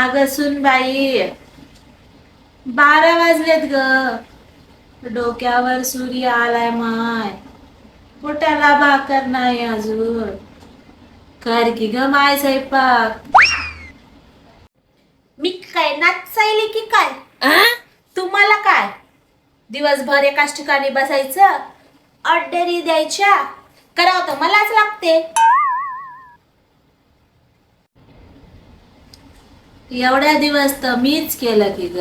अग सुनबाई बारा वाजलेत ग. डोक्यावर सूर्य आलाय माय. पोटाला भाकर नाही अजून. कर की ग माय स्वयंपाक. मी काय नाचायली की काय? तुम्हाला काय? दिवसभर एकाच ठिकाणी बसायचं? ऑर्डरी द्यायच्या? करावं तर मलाच लागते. एवढ्या दिवस तर मीच केलं की ग.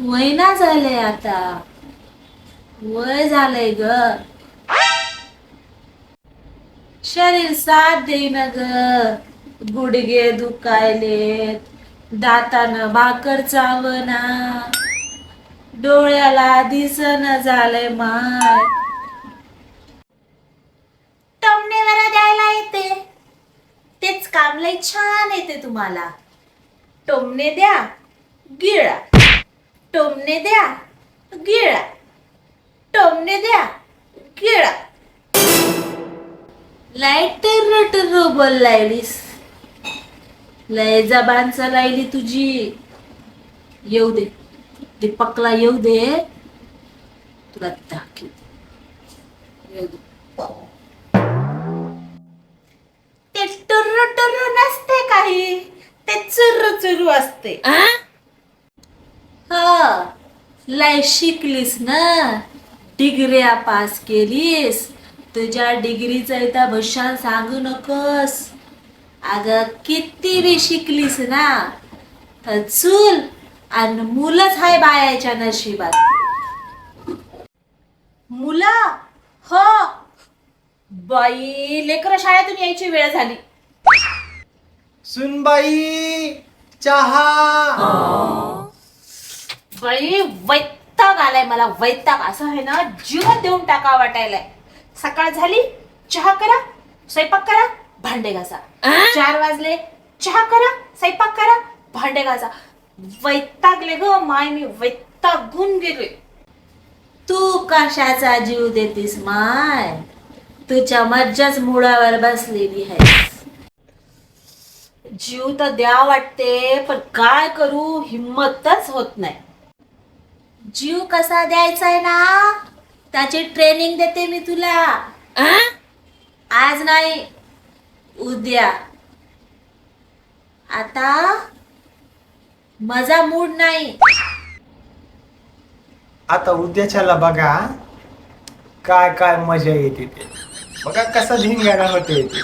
वय ना झालंय आता. वय झालंय ग. शरीर साथ देईन ग. गुडघे दुखायलेत. दातानं भाकर चावना. डोळ्याला दिसन झालंय माय. टोमणेवर द्यायला येते. तेच काम लय छान येते तुम्हाला. टोमणे द्या गिळा. टोमणे द्या गिळा. टोमणे द्या गिळा. लय टर टर बोललायलीस लय जबानचा चलायली तुझी. येऊ दे. दीपकला येऊ दे. तुला दाखव येऊ दे. चुर्रू असते. हा लय शिकलीस ना. डिग्र्या पास केलीस. तुझ्या डिग्रीचं इथं भशान सांगू नकोस. अगं किती बी शिकलीस ना. तर चूल आणि मुलंच हाय बायाच्या नशिबात. मुलं? हो. बाई लेकर शाळेतून यायची वेळ झाली. सुनबाई! चहा. बाई वैताग आलाय मला वैताग. असं आहे ना जीवन देऊन टाका वाटायलाय. सकाळ झाली चहा करा स्वयंपाक करा भांडे घासा. चार वाजले चहा करा स्वयंपाक करा भांडे घासा. वैतागले ग माय मी वैतागून गेले तू कशाचा जीव देतीस माय? तुझ्या मज्जाच मुळावर बसलेली आहे जीव तर द्या वाटते पण काय करू? हिम्मतच होत नाही. जीव कसा द्यायचा आहे ना? त्याची ट्रेनिंग देते मी तुला. आज नाही उद्या. आता माझा मूड नाही. आता उद्याच्याला बघा काय काय मजा येते ते. बघा कसा धिंगाणा होते ते.